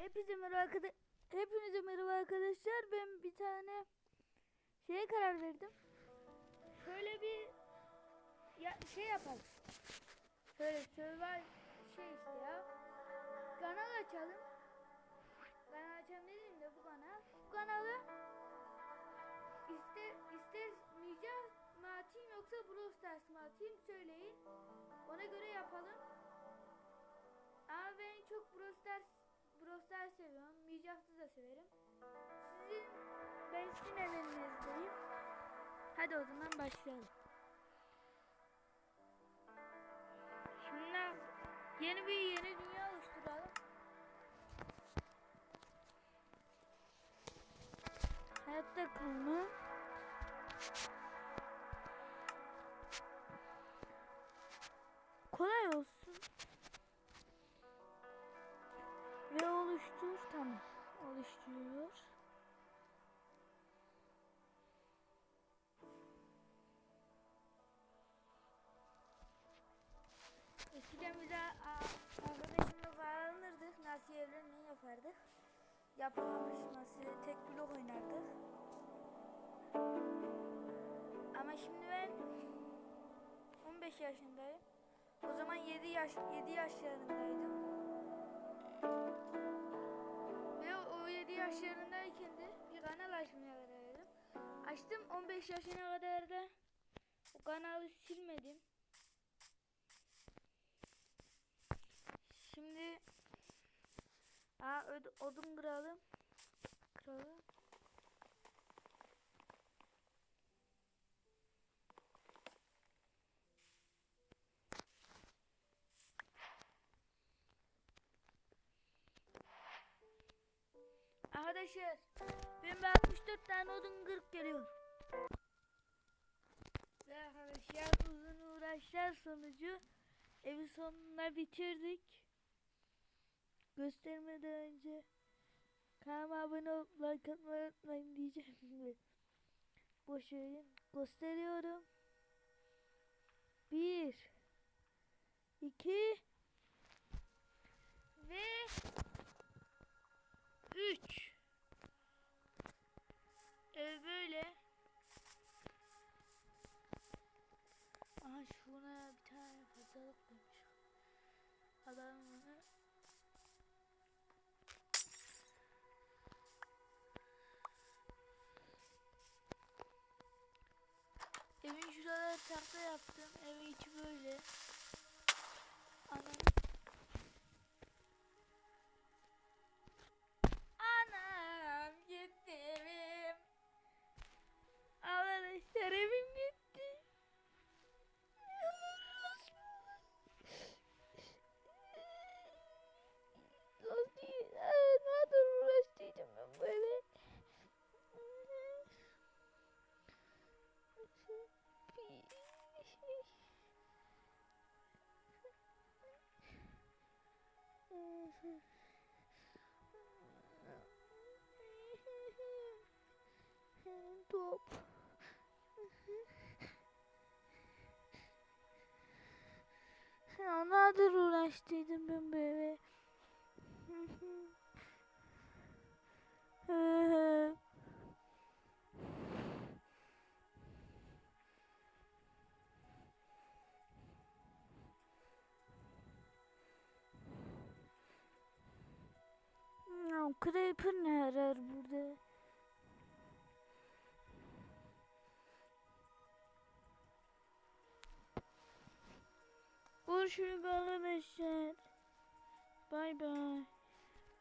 Hepinize merhaba arkadaşlar. Hepinize merhaba arkadaşlar. Ben bir tane şeye karar verdim. Şöyle bir ya şey yapalım. Şöyle survival şey işte ya. Kanal açalım. Kanal açalım dedim de bu kanal. Bu kanalı ister ister Ninja mı atayım yoksa Brawl Stars mı atayım söyleyin. Ona göre yapalım. Ama ben çok Brawl Stars, Brawl Stars seviyorum. Minecraft'ı da severim. Sizin, ben sizin evinizdeyiim. Hadi o zaman başlayalım. Şimdi yeni bir yeni dünya oluşturalım. Hayatta kalma. Kolay olsun. Oluştur. Tamam. Oluşturuyor. Eskiden biz a- a- arkadaşımla bağlanırdık. Nasıl evlerini yapardık. Yapamamış nasıl tek blok oynardık. Ama şimdi ben 15 yaşındayım. O zaman 7 yaş 7 yaşlarındaydım. Kanal açmaya karar verdim. Açtım 15 yaşına kadar da o kanalı silmedim. Şimdi Aa, odun kıralım. Kıralım. Arkadaşlar ben bir 64 tane odun kırıp geliyorum. Ve arkadaşlar uzun uğraşlar sonucu evi sonuna bitirdik. Göstermeden önce kanalıma abone olup like atmayı unutmayın diyeceğim. Boş verin. Gösteriyorum. Bir. iki ve üç. Adam bunu Evin şuraları tahta yaptım. Evin içi böyle. Top. Ya ne kadar uğraştıydım ben böyle. Ya Creeper ne arar burada? Görüşürüz arkadaşlar. Bay bay.